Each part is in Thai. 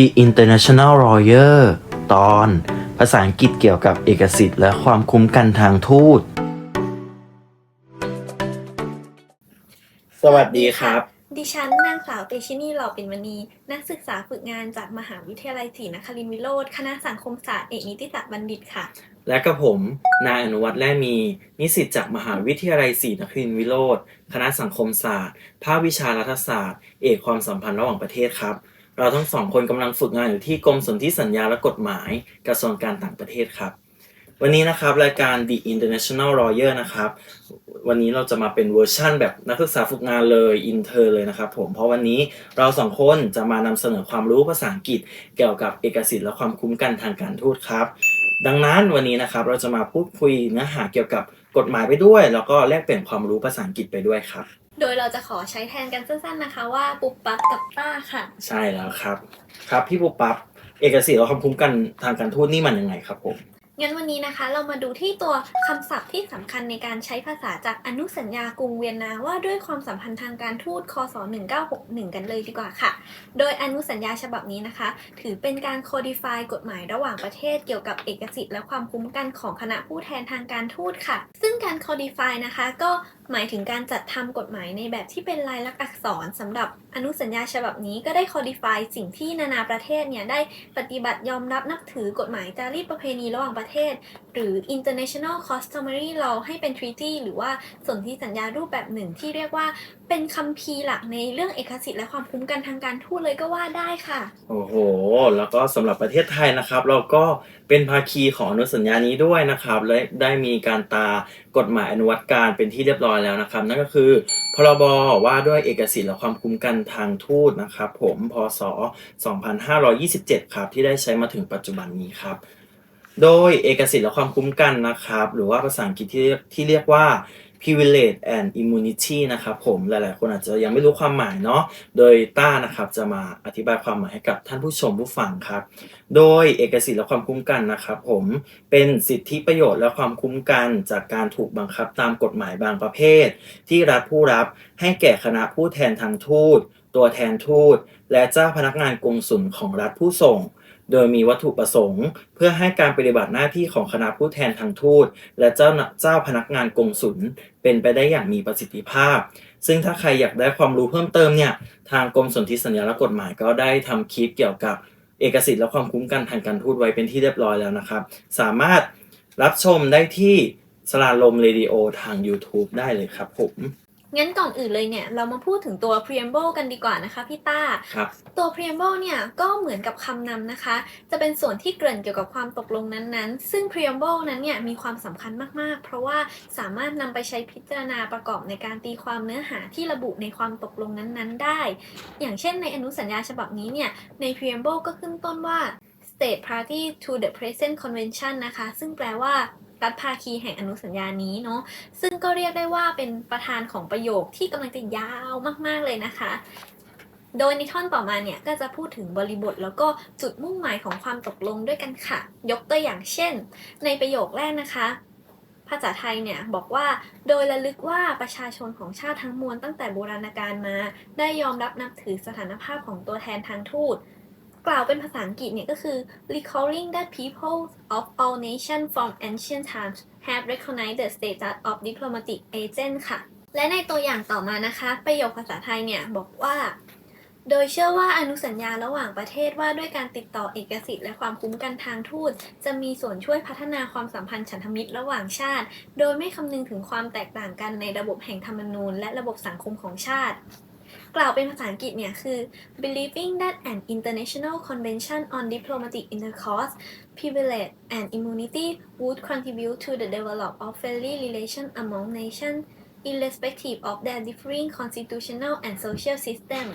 The International Lawyer ตอน ภาษาอังกฤษเกี่ยวกับเอกสิทธิ์และความคุ้มกันทางทูต สวัสดีครับ ดิฉันนางสาวเตชินีหล่อปิ่นมณี นักศึกษาฝึกงานจากมหาวิทยาลัยศรีนครินทรวิโรธคณะสังคมศาสตร์เอกนิติศาสตร์บัณฑิตค่ะ และกับผม นายอนุวัฒน์แล่มี นิสิตจากมหาวิทยาลัยศรีนครินทรวิโรธคณะสังคมศาสตร์ ภาควิชารัฐศาสตร์ เอกความสัมพันธ์ระหว่างประเทศครับ เราทั้งสองคนกำลังฝึกงานอยู่ที่กรมสนธิสัญญาและกฎหมายกระทรวงการต่างประเทศครับ วันนี้นะครับรายการ The International Lawyer นะครับ วันนี้เราจะมาเป็นเวอร์ชั่นแบบนักศึกษาฝึกงานเลยอินเทอร์เลยนะครับผมเพราะวันนี้เราสองคนจะมานำเสนอความรู้ภาษาอังกฤษ เกี่ยวกับเอกสิทธิ์และความคุ้มกันทางการทูตครับ ดังนั้นวันนี้นะครับเราจะมาพูดคุยเนื้อหาเกี่ยวกับกฎหมายไปด้วย แล้วก็แลกเปลี่ยนความรู้ภาษาอังกฤษไปด้วยครับ โดยเราจะขอใช้แทนกันสั้นๆนะคะว่าปุ๊บปั๊บกับต้าค่ะ ใช่แล้วครับ ครับพี่ปุ๊บปั๊บเอกสิทธิ์และความคุ้มกันทางการทูตนี่มันยังไงครับผม งั้นวันนี้นะคะ เรามาดูที่ตัวคำศัพท์ที่สำคัญในการใช้ภาษาจากอนุสัญญากรุงเวียนนาว่าด้วยความสัมพันธ์ทางการทูตคศ1961 กันเลยดีกว่าค่ะ โดยอนุสัญญาฉบับนี้นะคะ ถือเป็นการโคดิฟายกฎหมายระหว่างประเทศเกี่ยวกับเอกสิทธิ์และความคุ้มกันของคณะผู้แทนทางการทูตค่ะ ซึ่งการโคดิฟายนะคะ ก็ หมายถึงการจัดทำกฎหมายในแบบที่เป็นลายลักษณ์อักษรสำหรับอนุสัญญาฉบับนี้ก็ได้โคดิฟายสิ่งที่นานาประเทศเนี่ยได้ปฏิบัติยอมรับนับถือกฎหมายจารีตประเพณีระหว่างประเทศหรือ international customary law ให้เป็น treaty หรือว่าสนธิสัญญารูปแบบหนึ่งที่เรียกว่าเป็นคัมภีร์หลักในเรื่องเอกสิทธิ์และความคุ้มกันทางการทูตเลยก็ว่าได้ค่ะ โอ้โห แล้วก็สำหรับประเทศไทยนะครับ เราก็เป็นภาคีของอนุสัญญานี้ด้วยนะครับ และได้มีการตากฎหมายอนุวัตการเป็นที่เรียบร้อยแล้วนะครับ นั่นก็คือพรบว่าด้วยเอกสิทธิ์และความคุ้มกันทางทูตนะครับ ผมพศ 2527 ครับ ที่ได้ใช้มาถึงปัจจุบันนี้ครับ โดยเอกสิทธิ์และความคุ้มกันนะครับ หรือว่าภาษาอังกฤษที่ที่เรียกว่า privilege and immunity นะครับผมหลายๆ คนอาจจะยังไม่รู้ความหมายเนาะโดยต้านะครับจะมาอธิบายความหมายให้กับท่านผู้ชมผู้ฟังครับ โดยเอกสิทธิ์และความคุ้มกันนะครับผมเป็นสิทธิประโยชน์และความคุ้มกันจากการถูกบังคับตามกฎหมายบางประเภท ที่รัฐผู้รับให้แก่คณะผู้แทนทางทูต ตัวแทนทูต และเจ้าพนักงานกงสุลของรัฐผู้ส่ง โดยมีวัตถุประสงค์ เพื่อให้การปฏิบัติหน้าที่ของคณะผู้แทนทางทูต และเจ้าเจ้าพนักงานกงสุลเป็นไปได้อย่างมีประสิทธิภาพ ซึ่งถ้าใครอยากได้ความรู้เพิ่มเติมเนี่ยทางกรมสนธิสัญญาและกฎหมายก็ได้ทำคลิปเกี่ยวกับเอกสิทธิ์และความคุ้มกันทางการทูตไว้เป็นที่เรียบร้อยแล้วนะครับ สามารถรับชมได้ที่สลาลมเรดิโอทาง YouTube ได้เลยครับผม งั้นก่อนอื่นเลยเนี่ยเรามาพูดถึงตัว preamble กันดีกว่านะคะพี่ต้า ครับ ตัว preamble เนี่ยก็เหมือนกับคำนำนะคะ จะเป็นส่วนที่เกริ่นเกี่ยวกับความตกลงนั้นๆ ซึ่ง preamble นั้นเนี่ยมีความสำคัญมากๆ เพราะว่าสามารถนำไปใช้พิจารณาประกอบในการตีความเนื้อหาที่ระบุในความตกลงนั้นๆ ได้ อย่างเช่นในอนุสัญญาฉบับนี้เนี่ยใน preamble ก็ขึ้นต้นว่า state party to the present convention นะคะ ซึ่งแปลว่า รัฐภาคีแห่งอนุสัญญานี้เนาะซึ่งก็เรียกได้ว่าเป็นประธานของประโยคที่กำลังจะยาวมากๆเลยนะคะ โดยในท่อนต่อมาเนี่ยก็จะพูดถึงบริบทแล้วก็จุดมุ่งหมายของความตกลงด้วยกันค่ะ ยกตัวอย่างเช่น ในประโยคแรกนะคะภาษาไทยเนี่ยบอกว่าโดยระลึกว่าประชาชนของชาติทั้งมวลตั้งแต่โบราณกาลมา ได้ยอมรับนับถือสถานภาพของตัวแทนทางทูต กล่าวเป็นภาษาอังกฤษเนี่ยก็คือ recalling that people of all nations from ancient times have recognized the status of diplomatic agent ค่ะ และในตัวอย่างต่อมานะคะ ประโยคภาษาไทยเนี่ยบอกว่า โดยเชื่อว่าอนุสัญญาระหว่างประเทศว่าด้วยการติดต่อเอกสิทธิ์และความคุ้มกันทางทูต จะมีส่วนช่วยพัฒนาความสัมพันธ์ฉันทมิตรระหว่างชาติ โดยไม่คำนึงถึงความแตกต่างกันในระบบแห่งธรรมนูญ และระบบสังคมของชาติ กล่าวเป็นภาษาอังกฤษเนี่ยคือ believing that an international convention on diplomatic intercourse privilege and immunity would contribute to the development of friendly relations among nations irrespective of their differing constitutional and social system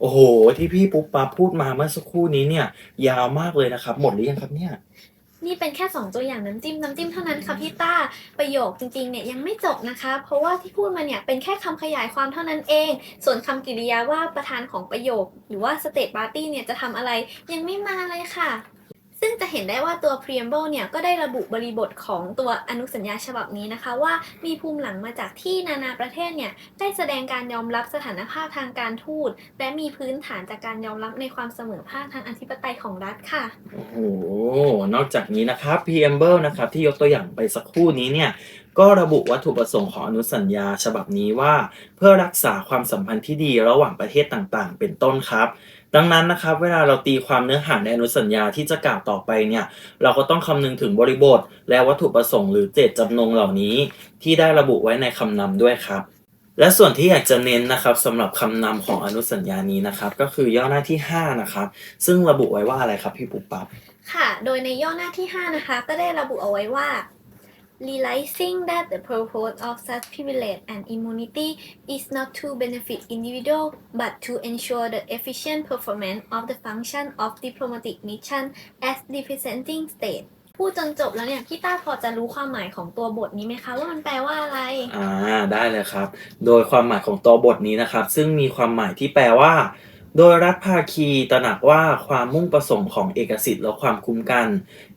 โอ้โห ที่พี่ปุ๊บปั๊บพูดมาเมื่อสักครู่นี้เนี่ย ยาวมากเลยนะครับ หมดหรือยังครับเนี่ย นี่เป็นแค่ 2 ตัวอย่างน้ำจิ้มน้ำจิ้มเท่านั้นค่ะพี่ต้าประโยคจริงๆเนี่ยยังไม่จบนะคะ เพราะว่าที่พูดมาเนี่ยเป็นแค่คำขยายความเท่านั้นเอง ส่วนคำกริยาว่าประธานของประโยค หรือว่าสเตทปาร์ตี้เนี่ยจะทำอะไรยังไม่มาเลยค่ะ ซึ่งจะเห็นได้ว่าตัว preamble เนี่ยก็ได้ระบุบริบทของตัวอนุสัญญาฉบับนี้นะคะ ว่ามีภูมิหลังมาจากที่นานาประเทศเนี่ยได้แสดงการยอมรับสถานภาพทางการทูต และมีพื้นฐานจากการยอมรับในความเสมอภาคทางอธิปไตยของรัฐค่ะ โอ้โหนอกจากนี้นะครับ preamble นะครับที่ยกตัวอย่างไปสักครู่นี้เนี่ย ก็ระบุวัตถุประสงค์ของอนุสัญญาฉบับนี้ว่า เพื่อรักษาความสัมพันธ์ที่ดีระหว่างประเทศต่างๆ เป็นต้นครับ ดังนั้นนะครับ เวลาเราตีความเนื้อหาในอนุสัญญาที่จะกล่าวต่อไปเนี่ย เราก็ต้องคำนึงถึงบริบท และวัตถุประสงค์หรือเจตจำนงเหล่านี้ ที่ได้ระบุไว้ในคำนำด้วยครับและส่วนที่อยากจะเน้นนะครับสำหรับคำนำของอนุสัญญานี้นะครับก็คือย่อหน้าที่ 5 นะครับ ซึ่งระบุไว้ว่าอะไรครับพี่ปุ๊บปั๊บค่ะ โดยในย่อหน้าที่ 5 นะคะ ก็ได้ระบุเอาไว้ว่า realizing that the purpose of such privilege and immunity is not to benefit individual but to ensure the efficient performance of the function of diplomatic mission as representing state พูดจนจบแล้วเนี่ยพี่ต้าพอจะรู้ความหมายของตัวบทนี้ไหมคะว่ามันแปลว่าอะไร อ่าได้เลยครับ โดยความหมายของตัวบทนี้นะครับ ซึ่งมีความหมายที่แปลว่า โดยรัฐภาคีตระหนักว่าความมุ่งประสงค์ของเอกสิทธิ์และความคุ้มกัน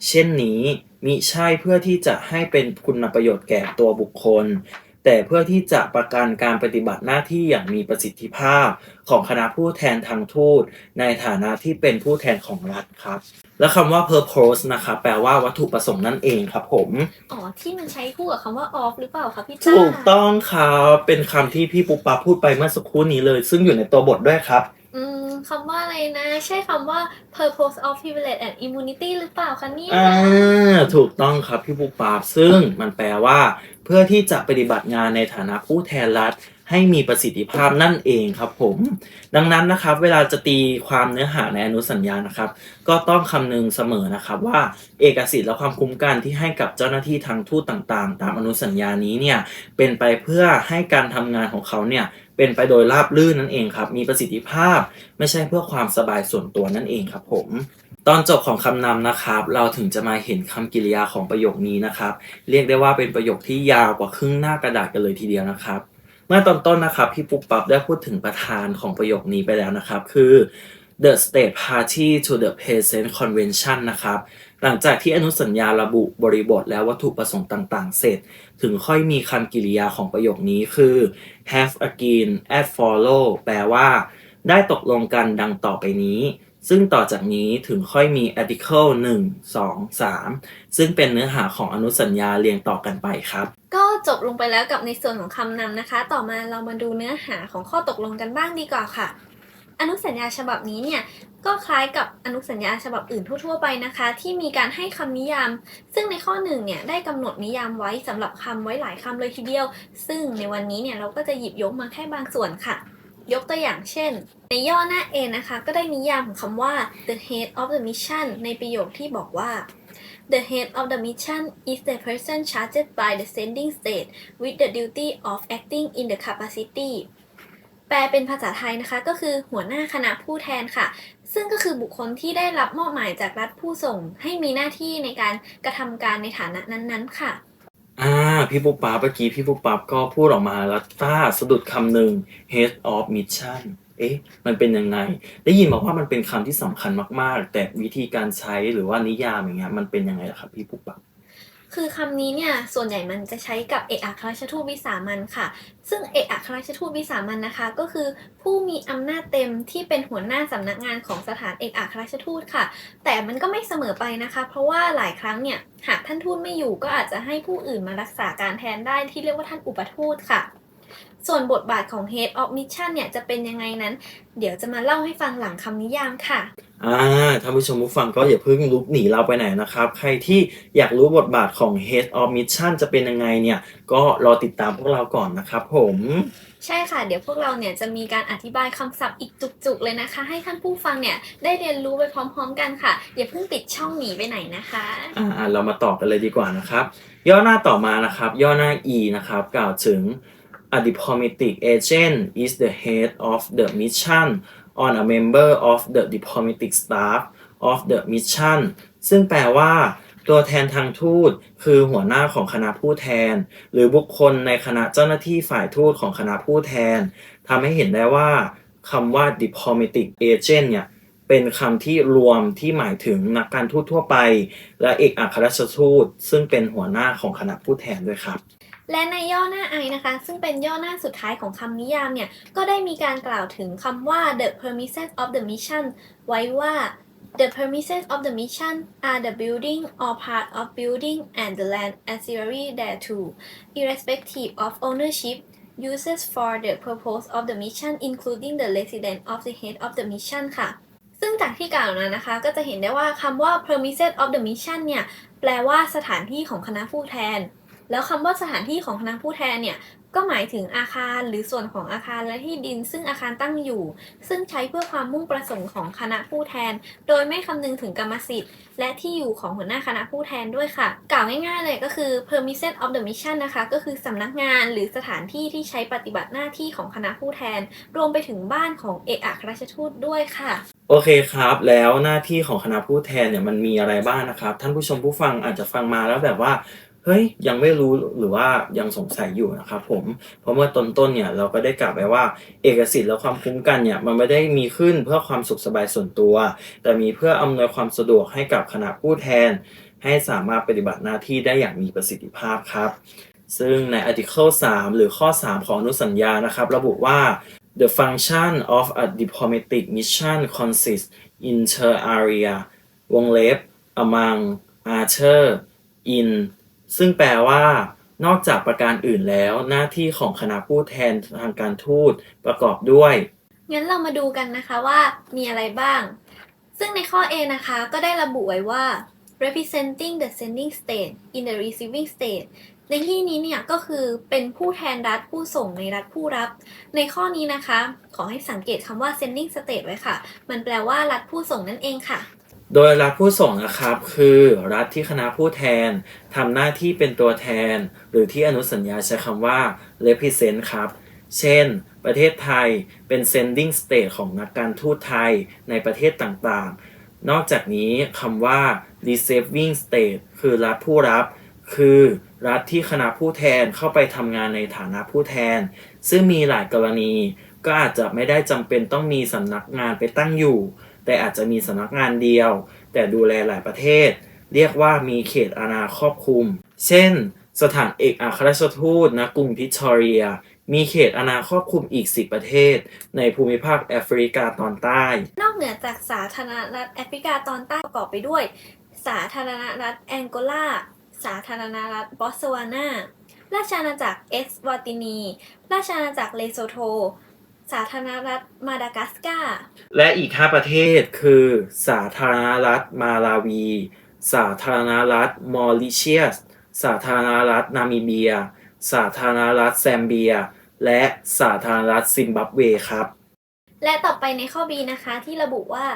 เช่นนี้มิใช่เพื่อที่จะให้เป็นคุณประโยชน์แก่ตัวบุคคล แต่เพื่อที่จะประกันการปฏิบัติหน้าที่อย่างมีประสิทธิภาพ ของคณะผู้แทนทางทูต ในฐานะที่เป็นผู้แทนของรัฐครับ และคำว่า purpose นะครับแปลว่าวัตถุประสงค์นั่นเองครับผม อ๋อ ที่มันใช้คู่กับคำว่า off หรือเปล่าคะพี่ต้าถูกต้องครับเป็นคำที่พี่ปุ๊บปั๊บพูดไปเมื่อสักครู่นี้เลย ซึ่งอยู่ในตัวบทด้วยครับ อืมคำว่าอะไรนะ ใช่คำว่า purpose of privilege and immunity หรือเปล่าคะเนี่ยอ่าถูกต้องครับพี่ปุปั๊บซึ่งมันแปลว่า เพื่อที่จะปฏิบัติงานในฐานะผู้แทนรัฐ ให้มีประสิทธิภาพนั่นเองครับผม ดังนั้นนะครับ เวลาจะตีความเนื้อหาในอนุสัญญานะครับ ก็ต้องคำนึงเสมอนะครับว่า เอกสิทธิ์และความคุ้มกันที่ให้กับเจ้าหน้าที่ทางทูตต่าง ๆ ตามอนุสัญญานี้เนี่ยเป็นไปเพื่อให้การทำงานของเขาเนี่ย เป็นไปโดยราบรื่นนั่นเองครับ มีประสิทธิภาพไม่ใช่เพื่อความสบายส่วนตัวนั่นเองครับผม ตอนจบของคำนำนะครับ เราถึงจะมาเห็นคำกริยาของประโยคนี้นะครับ เรียกได้ว่าเป็นประโยคที่ยาวกว่าครึ่งหน้ากระดาษกันเลยทีเดียวนะครับ เมื่อตอนต้นนะครับพี่ปุ๊บปั๊บได้พูดถึงประธานของประโยคนี้ไปแล้วนะครับ คือ the state party to the present convention นะครับ หลังจากที่อนุสัญญาระบุบริบทและวัตถุประสงค์ต่าง ๆ เสร็จ ถึงค่อยมีคำกริยาของประโยคนี้คือ have agreed at follow แปลว่า ได้ตกลงกันดังต่อไปนี้ ซึ่งต่อจากนี้ถึงค่อยมี article 1 2 3 ซึ่งเป็นเนื้อหาของอนุสัญญาเรียงต่อกันไปครับ ก็จบลงไปแล้วกับในส่วนของคำนำนะคะ ต่อมาเรามาดูเนื้อหาของข้อตกลงกันบ้างดีกว่าค่ะ อนุสัญญาฉบับนี้เนี่ยก็คล้ายกับอนุสัญญาฉบับอื่นทั่ว ๆ ไปนะคะ ที่มีการให้คำนิยาม ซึ่งในข้อหนึ่งเนี่ยได้กำหนดนิยามไว้สำหรับคำไว้หลายคำเลยทีเดียว ซึ่งในวันนี้เนี่ยเราก็จะหยิบยกมาแค่บางส่วนค่ะ ยกตัวอย่างเช่น ในย่อหน้า A นะคะ ก็ได้นิยามของคำว่า the head of the mission ในประโยคที่บอกว่า The head of the mission is the person charged by the sending state with the duty of acting in the capacity แปลเป็นภาษาไทยนะคะ ก็คือหัวหน้าคณะผู้แทนค่ะ ซึ่งก็คือบุคคลที่ได้รับมอบหมายจากรัฐผู้ส่ง ให้มีหน้าที่ในการกระทำการในฐานะนั้นๆ ค่ะอ่าพี่ปุ๊บปั๊บเมื่อกี้พี่ปุ๊บปั๊บก็พูดออกมาแล้วต้าสะดุดคำหนึ่ง head of mission เอ๊ะมันเป็นยังไง ได้ยินบอกว่ามันเป็นคำที่สำคัญมาก ๆ แต่วิธีการใช้หรือว่านิยามอย่างเงี้ยมันเป็นยังไงล่ะครับพี่ปุ๊บปั๊บ คือคำนี้เนี่ยส่วนใหญ่มันจะใช้กับเอกอัครราชทูตวิสามันค่ะ ซึ่งเอกอัครราชทูตวิสามันนะคะ ก็คือผู้มีอำนาจเต็มที่เป็นหัวหน้าสำนักงานของสถานเอกอัครราชทูตค่ะ แต่มันก็ไม่เสมอไปนะคะ เพราะว่าหลายครั้งเนี่ยหากท่านทูตไม่อยู่ก็อาจจะให้ผู้อื่นมารักษาการแทนได้ที่เรียกว่าท่านอุปทูตค่ะส่วนบทบาทของ Head of Mission เนี่ยจะเป็นยังไงนั้น เดี๋ยวจะมาเล่าให้ฟังหลังคำนิยามค่ะ อ่าท่านผู้ชมผู้ฟังก็อย่าเพิ่งลุกหนีเราไปไหนนะครับ ใครที่อยากรู้บทบาทของ Head of Mission จะเป็นยังไงเนี่ย ก็รอติดตามพวกเราก่อนนะครับผม ใช่ค่ะ เดี๋ยวพวกเราเนี่ยจะมีการอธิบายคำศัพท์อีกจุกๆเลยนะคะ ให้ท่านผู้ฟังเนี่ยได้เรียนรู้ไปพร้อมๆกันค่ะ อย่าเพิ่งปิดช่องหนีไปไหนนะคะ อ่าเรามาต่อกันเลยดีกว่านะครับ ย่อหน้าต่อมานะครับ ย่อหน้า E นะครับ กล่าวถึง a diplomatic agent is the head of the mission on a member of the diplomatic staff of the mission ซึ่งแปลว่า ตัวแทนทางทูต คือหัวหน้าของคณะผู้แทน หรือบุคคลในคณะเจ้าหน้าที่ฝ่ายทูตของคณะผู้แทนทำให้เห็นได้ว่าคำว่า diplomatic agent เนี่ยเป็นคำที่รวมที่หมายถึงนักการทูตทั่วไป และเอกอัครราชทูต ซึ่งเป็นหัวหน้าของคณะผู้แทนด้วยครับ และในย่อหน้าไอนะคะ ซึ่งเป็นย่อหน้าสุดท้ายของคำนิยามเนี่ย ก็ได้มีการกล่าวถึงคำว่า the premises of the mission ไว้ว่า the premises of the mission are the building or part of building and the land ancillary thereto irrespective of ownership uses for the purpose of the mission including the residence of the head of the mission ค่ะ ซึ่งจากที่กล่าวมานะคะ ก็จะเห็นได้ว่าคำว่า premises of the mission เนี่ย แปลว่าสถานที่ของคณะผู้แทน แล้วคำว่าสถานที่ของคณะผู้แทนเนี่ยก็หมายถึงอาคารหรือส่วนของอาคารและที่ดิน ซึ่งอาคารตั้งอยู่ ซึ่งใช้เพื่อความมุ่งประสงค์ของคณะผู้แทน โดยไม่คำนึงถึงกรรมสิทธิ์ และที่อยู่ของหัวหน้าคณะผู้แทนด้วยค่ะ กล่าวง่ายๆเลยก็คือ premises of the mission นะคะก็คือสำนักงานหรือสถานที่ที่ใช้ปฏิบัติหน้าที่ของคณะผู้แทน รวมไปถึงบ้านของเอกอัครราชทูตด้วยค่ะ โอเคครับ แล้วหน้าที่ของคณะผู้แทนเนี่ยมันมีอะไรบ้างนะครับ ท่านผู้ชมผู้ฟังอาจจะฟังมาแล้วแบบว่า เฮ้ยยังไม่รู้หรือว่ายังสงสัยอยู่นะครับผมเพราะเมื่อต้นต้นเนี่ยเราก็ได้กล่าวไปว่า เอกสิทธิ์และความคุ้มกันเนี่ยมันไม่ได้มีขึ้นเพื่อความสุขสบายส่วนตัว แต่มีเพื่ออำนวยความสะดวกให้กับคณะผู้แทน ให้สามารถปฏิบัติหน้าที่ได้อย่างมีประสิทธิภาพครับ ซึ่งใน article 3 หรือข้อ 3 ของอนุสัญญานะครับ ระบุว่า the function of a diplomatic mission consists inter area วงเล็บ among archer in ซึ่งแปลว่านอกจากประการอื่นแล้ว หน้าที่ของคณะผู้แทนทางการทูตประกอบด้วย งั้นเรามาดูกันนะคะว่ามีอะไรบ้าง ซึ่งในข้อ A นะคะก็ได้ระบุไว้ว่า representing the sending state in the receiving state ในที่นี้เนี่ยก็คือเป็นผู้แทนรัฐผู้ส่งในรัฐผู้รับ ในข้อนี้นะคะ ขอให้สังเกตคำว่า sending state ไว้ค่ะ มันแปลว่ารัฐผู้ส่งนั่นเองค่ะ โดยรัฐผู้ส่งนะครับคือรัฐที่คณะผู้แทนทำหน้าที่เป็นตัวแทน หรือที่อนุสัญญาใช้คำว่า represent ครับ เช่น ประเทศไทยเป็น sending state ของนักการทูตไทยในประเทศต่างๆ นอกจากนี้คำว่า receiving state คือรัฐผู้รับคือรัฐที่คณะผู้แทนเข้าไปทำงานในฐานะผู้แทน ซึ่งมีหลายกรณี ก็อาจจะไม่ได้จำเป็นต้องมีสำนักงานไปตั้งอยู่ แต่อาจจะมีสำนักงานเดียว แต่ดูแลหลายประเทศ เรียกว่ามีเขตอาณาครอบคลุม เช่น สถานเอกอัครราชทูตณกรุงพิทอเรีย มีเขตอาณาครอบคลุมอีก 10 ประเทศ ในภูมิภาคแอฟริกาตอนใต้ นอกเหนือจากสาธารณรัฐแอฟริกาตอนใต้ประกอบไปด้วย สาธารณรัฐแองโกลา สาธารณรัฐบอตสวานา ราชอาณาจักรเอสวาตินี ราชอาณาจักรเลโซโท สาธารณรัฐมาดากัสการ์ และอีก 5 ประเทศคือ สาธารณรัฐมาลาวี สาธารณรัฐมอริเชียส สาธารณรัฐนามิเบีย สาธารณรัฐแซมเบีย และสาธารณรัฐซิมบับเวครับ และต่อไปในข้อ B นะคะที่ระบุว่า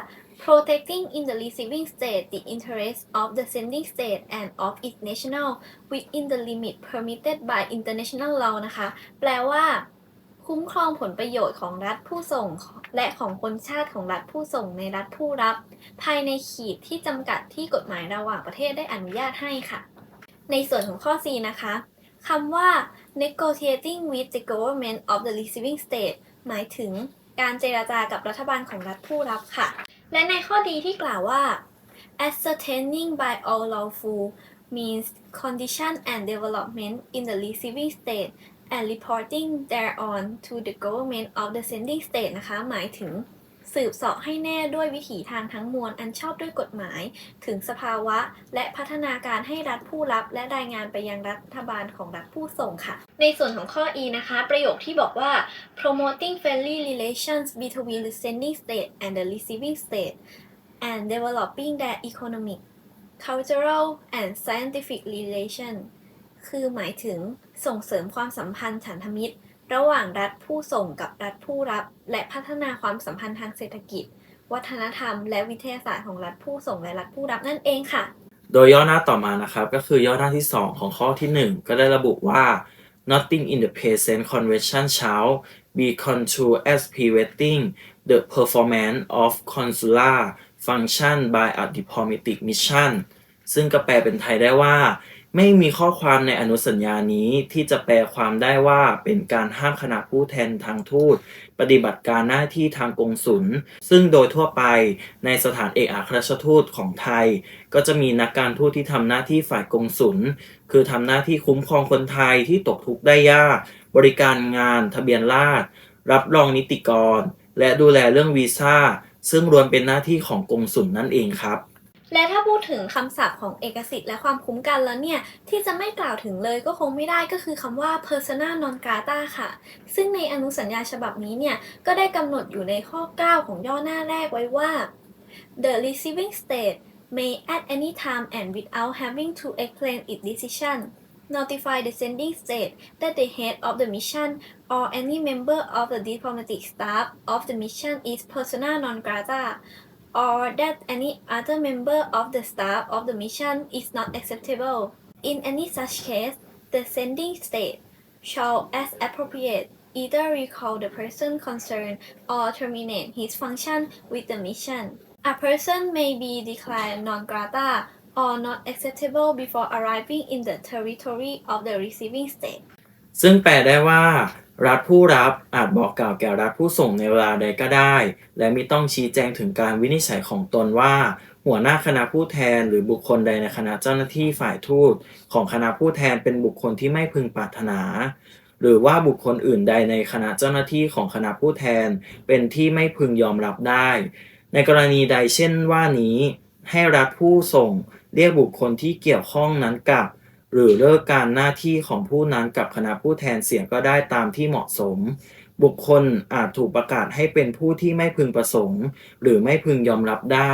protecting in the receiving state the interests of the sending state and of its national within the limit permitted by international law นะคะ แปลว่า คุ้มครองผลประโยชน์ของรัฐผู้ส่ง และของคนชาติของรัฐผู้ส่งในรัฐผู้รับ ภายในขีดที่จำกัดที่กฎหมายระหว่างประเทศได้อนุญาตให้ค่ะ ในส่วนของข้อ C นะคะคำว่า negotiating with the government of the receiving state หมายถึงการเจราจากับรัฐบาลของรัฐผู้รับค่ะ และในข้อดีที่กล่าวว่า ascertaining by all lawful means condition and development in the receiving state and reporting thereon to the government of the sending state นะคะ หมายถึงสืบเสาะให้แน่ด้วยวิถีทางทั้งมวล อันชอบด้วยกฎหมาย ถึงสภาวะ และพัฒนาการให้รัฐผู้รับ และรายงานไปยังรัฐบาลของรัฐผู้ส่งค่ะ ในส่วนของข้อ E นะคะ ประโยคที่บอกว่า promoting friendly relations between the sending state and the receiving state and developing their economic cultural and scientific relations คือหมายถึงส่งเสริมความสัมพันธ์ฉันทมิตร ระหว่างรัฐผู้ส่งกับรัฐผู้รับ และพัฒนาความสัมพันธ์ทางเศรษฐกิจ วัฒนธรรม และวิทยาศาสตร์ของรัฐผู้ส่งและรัฐผู้รับนั่นเองค่ะ โดยย่อหน้าต่อมานะครับ ก็คือย่อหน้าที่ 2 ของข้อที่ 1 ก็ได้ระบุว่า nothing in the present convention shall be construed as preventing the performance of consular function by a diplomatic mission ซึ่งก็แปลเป็นไทยได้ว่า ไม่มีข้อความในอนุสัญญานี้ที่จะแปลความได้ว่าเป็นการห้ามคณะผู้แทนทางทูต ปฏิบัติการหน้าที่ทางกงสุล ซึ่งโดยทั่วไปในสถานเอกอัครราชทูตของไทย ก็จะมีนักการทูตที่ทำหน้าที่ฝ่ายกงสุล คือทำหน้าที่คุ้มครองคนไทยที่ตกทุกข์ได้ยาก บริการงาน ทะเบียนราษฎรรับรองนิติกร และดูแลเรื่องวีซ่าซึ่งรวมเป็นหน้าที่ของกงสุลนั่นเองครับ และถ้าพูดถึงคำศัพท์ของเอกสิทธิ์และความคุ้มกันแล้วเนี่ย ที่จะไม่กล่าวถึงเลยก็คงไม่ได้ก็คือคำว่า persona non grata ค่ะ ซึ่งในอนุสัญญาฉบับนี้เนี่ย ก็ได้กำหนดอยู่ในข้อ 9 ของย่อหน้าแรกไว้ว่า the receiving state may at any time and without having to explain its decision notify the sending state that the head of the mission or any member of the diplomatic staff of the mission is persona non grata or that any other member of the staff of the mission is not acceptable. In any such case, the sending state shall, as appropriate, either recall the person concerned or terminate his function with the mission. A person may be declared non grata or not acceptable before arriving in the territory of the receiving state. ซึ่งแปลได้ว่า รัฐผู้รับอาจบอกกล่าวแก่รัฐผู้ส่งในเวลาใดก็ได้ และมิต้องชี้แจงถึงการวินิจฉัยของตนว่า หัวหน้าคณะผู้แทนหรือบุคคลใดในคณะเจ้าหน้าที่ฝ่ายทูตของคณะผู้แทนเป็นบุคคลที่ไม่พึงปรารถนา หรือว่าบุคคลอื่นใดในคณะเจ้าหน้าที่ของคณะผู้แทน เป็นที่ไม่พึงยอมรับได้ ในกรณีใดเช่นว่านี้ ให้รัฐผู้ส่งเรียกบุคคลที่เกี่ยวข้องนั้นกลับ หรือเลิกการหน้าที่ของผู้นั้นกับคณะผู้แทนเสียก็ได้ตามที่เหมาะสม บุคคลอาจถูกประกาศให้เป็นผู้ที่ไม่พึงประสงค์ หรือไม่พึงยอมรับได้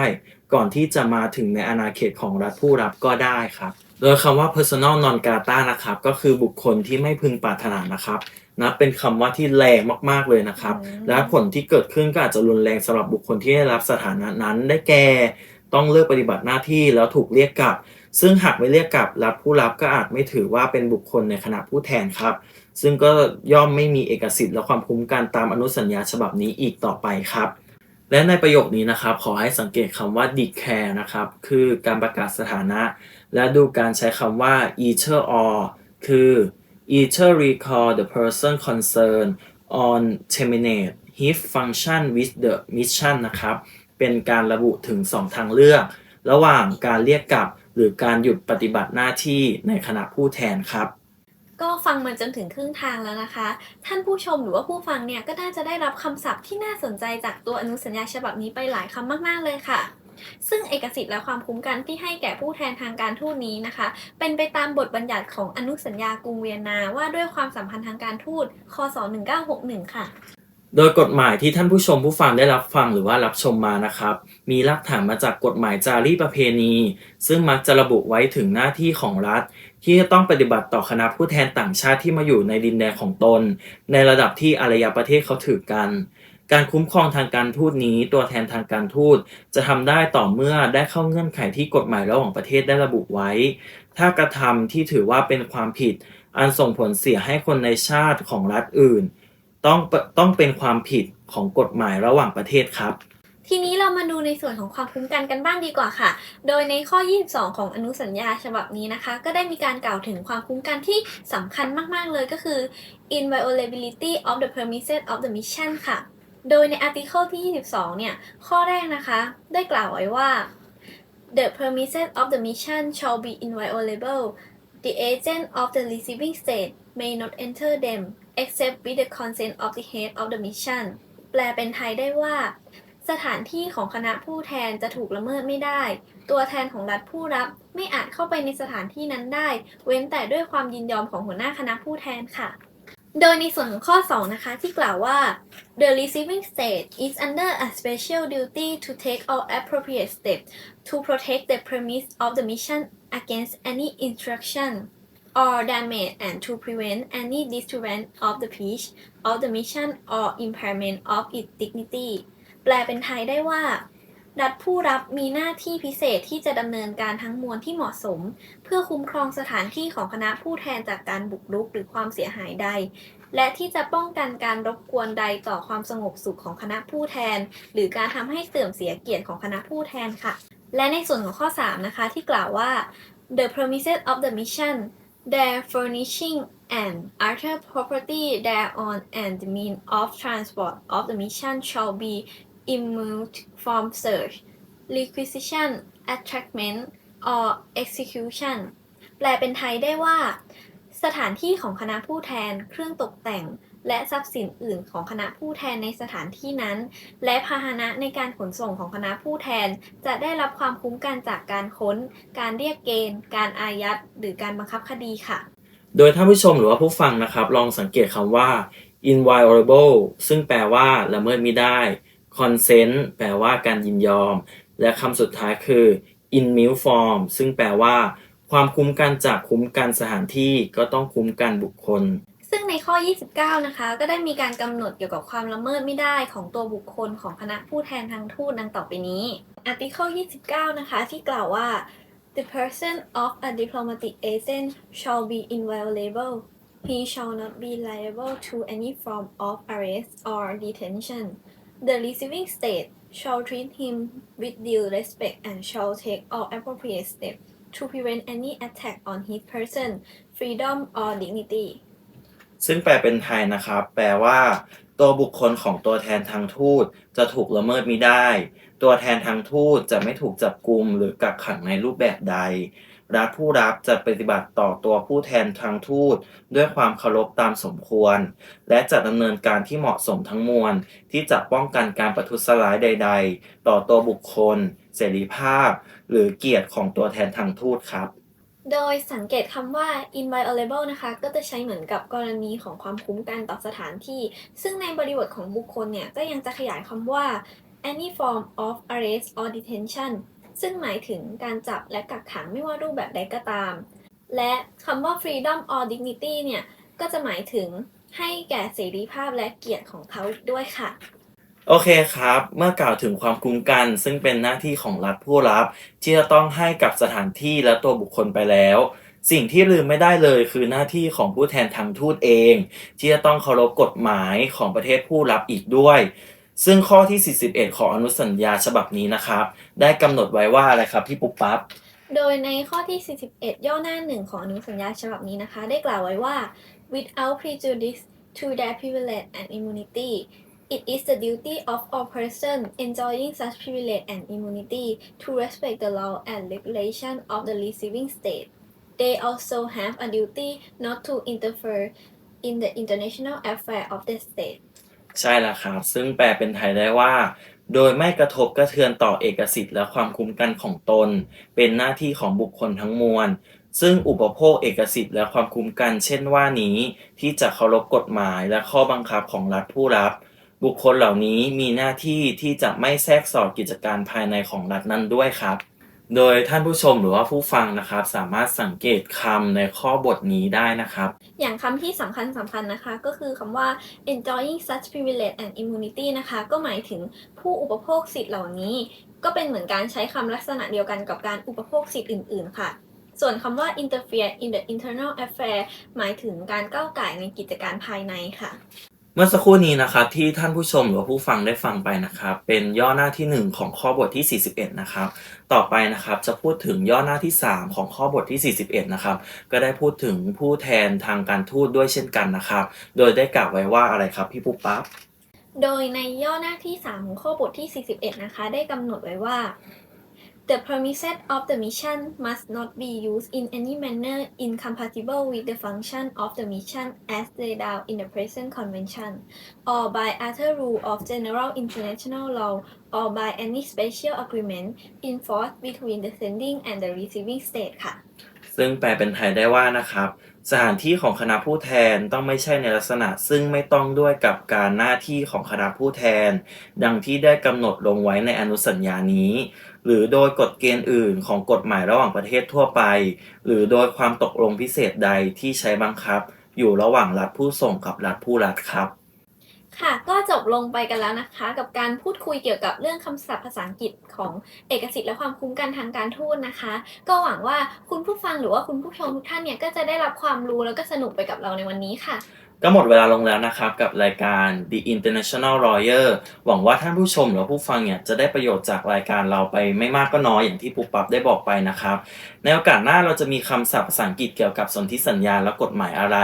ก่อนที่จะมาถึงในอาณาเขตของรัฐผู้รับก็ได้ครับ โดยคำว่า personal non grata นะครับ ก็คือบุคคลที่ไม่พึงปรารถนานะครับนะเป็นคำว่าที่แรงมากๆเลยนะครับอืมและผลที่เกิดขึ้นก็อาจจะรุนแรงสำหรับบุคคลที่ได้รับสถานะนั้นได้แก่ต้องเลิกปฏิบัติหน้าที่แล้วถูกเรียกกลับ ซึ่งหากไม่เรียกกลับรัฐผู้รับก็อาจไม่ถือว่าเป็นบุคคลในคณะผู้แทนครับ ซึ่งก็ย่อมไม่มีเอกสิทธิ์และความคุ้มกันตามอนุสัญญาฉบับนี้อีกต่อไปครับ และในประโยคนี้นะครับ ขอให้สังเกตคำว่า declare นะครับ คือการประกาศสถานะ และดูการใช้คำว่า either or คือ either recall the person concerned on terminate his function with the mission นะครับ เป็นการระบุถึง 2 ทางเลือก ระหว่างการเรียกกลับ หรือการหยุดปฏิบัติหน้าที่ในคณะผู้แทนครับ ก็ฟังมาจนถึงครึ่งทางแล้วนะคะ ท่านผู้ชมหรือว่าผู้ฟังเนี่ยก็น่าจะได้รับคำศัพท์ที่น่าสนใจจากตัวอนุสัญญาฉบับนี้ไปหลายคำมากๆเลยค่ะซึ่งเอกสิทธิ์และความคุ้มกันที่ให้แก่ผู้แทนทางการทูตนี้นะคะ เป็นไปตามบทบัญญัติของอนุสัญญากรุงเวียนนาว่าด้วยความสัมพันธ์ทางการทูตคศ1961 ค่ะ โดยกฎหมายที่ท่านผู้ชมผู้ฟังได้รับฟังหรือว่ารับชมมานะครับ มีรากฐานมาจากกฎหมายจารีประเพณี ซึ่งมักจะระบุไว้ถึงหน้าที่ของรัฐ ที่จะต้องปฏิบัติต่อคณะผู้แทนต่างชาติที่มาอยู่ในดินแดนของตน ในระดับที่อารยประเทศเขาถือกัน การคุ้มครองทางการทูตนี้ ตัวแทนทางการทูตจะทำได้ต่อเมื่อได้เข้าเงื่อนไขที่กฎหมายระหว่างประเทศได้ระบุไว้ ถ้ากระทำที่ถือว่าเป็นความผิด อันส่งผลเสียให้คนในชาติของรัฐอื่น ต้องเปต้องเป็นความผิดของกฎหมายระหว่างประเทศครับ ทีนี้เรามาดูในส่วนของความคุ้มกันกันบ้างดีกว่าค่ะ โดยในข้อ 22 ของอนุสัญญาฉบับนี้นะคะ ก็ได้มีการกล่าวถึงความคุ้มกันที่สำคัญมาก ๆ เลยก็คือ inviolability of the premises of the mission ค่ะ โดยใน article ที่ 22 เนี่ย ข้อแรกนะคะ ได้กล่าวไว้ว่า the premises of the mission shall be inviolable the agent of the receiving state may not enter them except with the consent of the head of the mission แปลเป็นไทยได้ว่า สถานที่ของคณะผู้แทนจะถูกละเมิดไม่ได้ ตัวแทนของรัฐผู้รับไม่อาจเข้าไปในสถานที่นั้นได้ เว้นแต่ด้วยความยินยอมของหัวหน้าคณะผู้แทนค่ะ โดยในส่วนของข้อ 2 นะคะ ที่กล่าวว่า the receiving state is under a special duty to take all appropriate steps to protect the premise of the mission against any i n t r u c t i o n or damage and to prevent any disturbance of the peace of the mission or impairment of its dignity แปลเป็นไทยได้ว่า รัฐผู้รับมีหน้าที่พิเศษที่จะดำเนินการทั้งมวลที่เหมาะสม เพื่อคุ้มครองสถานที่ของคณะผู้แทนจากการบุกรุกหรือความเสียหายใด และที่จะป้องกันการรบกวนใดต่อความสงบสุขของคณะผู้แทน หรือการทำให้เสื่อมเสียเกียรติของคณะผู้แทนค่ะ และในส่วนของข้อ 3 นะคะที่กล่าวว่า the premises of the mission, their furnishing and other property thereon, and the mean of transport of the mission shall be immune from search, requisition, attractment, or execution แปลเป็นไทยได้ว่า สถานที่ของคณะผู้แทน เครื่องตกแต่ง และทรัพย์สินอื่นของคณะผู้แทนในสถานที่นั้น และพาหนะในการขนส่งของคณะผู้แทน จะได้รับความคุ้มกันจากการค้น การเรียกเกณฑ์ การอายัด หรือการบังคับคดีค่ะ โดยท่านผู้ชมหรือว่าผู้ฟังนะครับ ลองสังเกตคำว่า inviolable ซึ่งแปลว่าละเมิดมิได้ consent แปลว่าการยินยอม และคำสุดท้ายคือ in mute form ซึ่งแปลว่า ความคุ้มกันจากคุ้มกันสถานที่ก็ต้องคุ้มกันบุคคล ซึ่งในข้อ 29 นะคะ ก็ได้มีการกำหนดเกี่ยวกับความละเมิดไม่ได้ของตัวบุคคลของคณะผู้แทนทางทูตดังต่อไปนี้ Article 29 นะคะ ที่กล่าวว่า the person of a diplomatic agent shall be inviolable he shall not be liable to any form of arrest or detention the receiving state shall treat him with due respect and shall take all appropriate steps to prevent any attack on his person freedom or dignity ซึ่งแปลเป็นไทยนะครับ แปลว่า ตัวบุคคลของตัวแทนทางทูตจะถูกละเมิดมิได้ ตัวแทนทางทูตจะไม่ถูกจับกุมหรือกักขังในรูปแบบใด รัฐผู้รับจะปฏิบัติต่อตัวผู้แทนทางทูตด้วยความเคารพตามสมควร และจะดำเนินการที่เหมาะสมทั้งมวล ที่จะป้องกันการประทุษร้ายใด ๆ ต่อตัวบุคคล เสรีภาพ หรือเกียรติของตัวแทนทางทูตครับ โดยสังเกตคำว่า inviolable นะคะ ก็จะใช้เหมือนกับกรณีของความคุ้มกันต่อสถานที่ ซึ่งในบริบทของบุคคลเนี่ย ก็ยังจะขยายคำว่า any form of arrest or detention ซึ่งหมายถึงการจับและกักขังไม่ว่ารูปแบบใดก็ตาม และคำว่า freedom or dignity เนี่ย ก็จะหมายถึงให้แก่เสรีภาพและเกียรติของเขาอีกด้วยค่ะ โอเคครับ เมื่อกล่าวถึงความคุ้มกัน ซึ่งเป็นหน้าที่ของรัฐผู้รับ ที่จะต้องให้กับสถานที่และตัวบุคคลไปแล้ว สิ่งที่ลืมไม่ได้เลยคือหน้าที่ของผู้แทนทางทูตเอง ที่จะต้องเคารพกฎหมายของประเทศผู้รับอีกด้วย ซึ่งข้อที่ 41 ของอนุสัญญาฉบับนี้นะครับ ได้กำหนดไว้ว่าอะไรครับพี่ปุ๊บปั๊บ โดยในข้อที่ 41 ย่อหน้าหนึ่งของอนุสัญญาฉบับนี้นะคะ ได้กล่าวไว้ว่า without prejudice to their privilege and immunity it is the duty of all persons enjoying such privilege and immunity to respect the law and regulation of the receiving state they also have a duty not to interfere in the international affairs of the state ใช่แล้วครับ ซึ่งแปลเป็นไทยได้ว่า โดยไม่กระทบกระเทือนต่อเอกสิทธิ์และความคุ้มกันของตน เป็นหน้าที่ของบุคคลทั้งมวล ซึ่งอุปโภคเอกสิทธิ์และความคุ้มกันเช่นว่านี้ ที่จะเคารพกฎหมายและข้อบังคับของรัฐผู้รับ บุคคลเหล่านี้มีหน้าที่ที่จะไม่แทรกสอดกิจการภายในของรัฐนั้นด้วยครับ โดยท่านผู้ชมหรือว่าผู้ฟังนะครับ สามารถสังเกตคำในข้อบทนี้ได้นะครับ อย่างคำที่สำคัญสำคัญนะคะ ก็คือคำว่า enjoying such privilege and immunity นะคะ ก็หมายถึงผู้อุปโภคสิทธิ์เหล่านี้ ก็เป็นเหมือนการใช้คำลักษณะเดียวกันกับการอุปโภคสิทธิ์อื่น ๆ ค่ะส่วนคำว่า interfere in the internal affair หมายถึงการก้าวไก่ายในกิจการภายในค่ะ เมื่อสักครู่นี้นะครับที่ท่านผู้ชมหรือผู้ฟังได้ฟังไปนะครับเป็นย่อหน้าที่ 1 ของข้อบทที่ 41 นะครับ ต่อไปนะครับจะพูดถึงย่อหน้าที่ 3 ของข้อบทที่ 41 นะครับ ก็ได้พูดถึงผู้แทนทางการทูตด้วยเช่นกันนะครับ โดยได้กล่าวไว้ว่าอะไรครับพี่ปุ๊บปั๊บโดยในย่อหน้าที่ 3 ของข้อบทที่ 41 นะคะ ได้กำหนดไว้ว่า The premises of the mission must not be used in any manner incompatible with the function of the mission as laid out in the present convention, or by other rule of general international law, or by any special agreement in force between the sending and the receiving state ค่ะ ซึ่งแปลเป็นไทยได้ว่านะครับ สถานที่ของคณะผู้แทนต้องไม่ใช่ในลักษณะ ซึ่งไม่ต้องด้วยกับการหน้าที่ของคณะผู้แทน ดังที่ได้กำหนดลงไว้ในอนุสัญญานี้ หรือโดยกฎเกณฑ์อื่นของกฎหมายระหว่างประเทศทั่วไป หรือโดยความตกลงพิเศษใดที่ใช้บังคับ อยู่ระหว่างรัฐผู้ส่งกับรัฐผู้รับครับ ค่ะก็จบลงไปกันแล้วนะคะ กับการพูดคุยเกี่ยวกับเรื่องคำศัพท์ภาษาอังกฤษของเอกสิทธิ์และความคุ้มกันทางการทูตนะคะ ก็หวังว่าคุณผู้ฟังหรือว่าคุณผู้ชมทุกท่านเนี่ยก็จะได้รับความรู้แล้วก็สนุกไปกับเราในวันนี้ค่ะก็หมดเวลาลงแล้วนะครับ กับรายการ The International Lawyer หวังว่าท่านผู้ชมหรือผู้ฟังเนี่ยจะได้ประโยชน์จากรายการเราไปไม่มากก็น้อยอย่างที่ปุ๊บปั๊บได้บอกไปนะครับ ในโอกาสหน้าเราจะมีคำศัพท์ภาษาอังกฤษเกี่ยวกับสนธิสัญญาและกฎหมายอะไร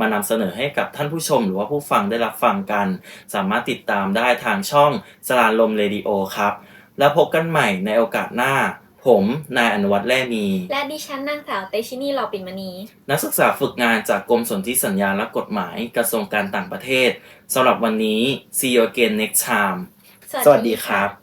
มานำเสนอให้กับท่านผู้ชมหรือว่าผู้ฟังได้รับฟังกัน สามารถติดตามได้ทางช่องสลานลมเรดิโอครับ แล้วพบกันใหม่ในโอกาสหน้า ผมนายอนุวัฒน์แล่มี และดิฉันนางสาวเตชินีลอปินมณี นักศึกษาฝึกงานจากกรมสนธิสัญญาและกฎหมายกระทรวงการต่างประเทศสำหรับวันนี้ see you again next time สวัสดีครับ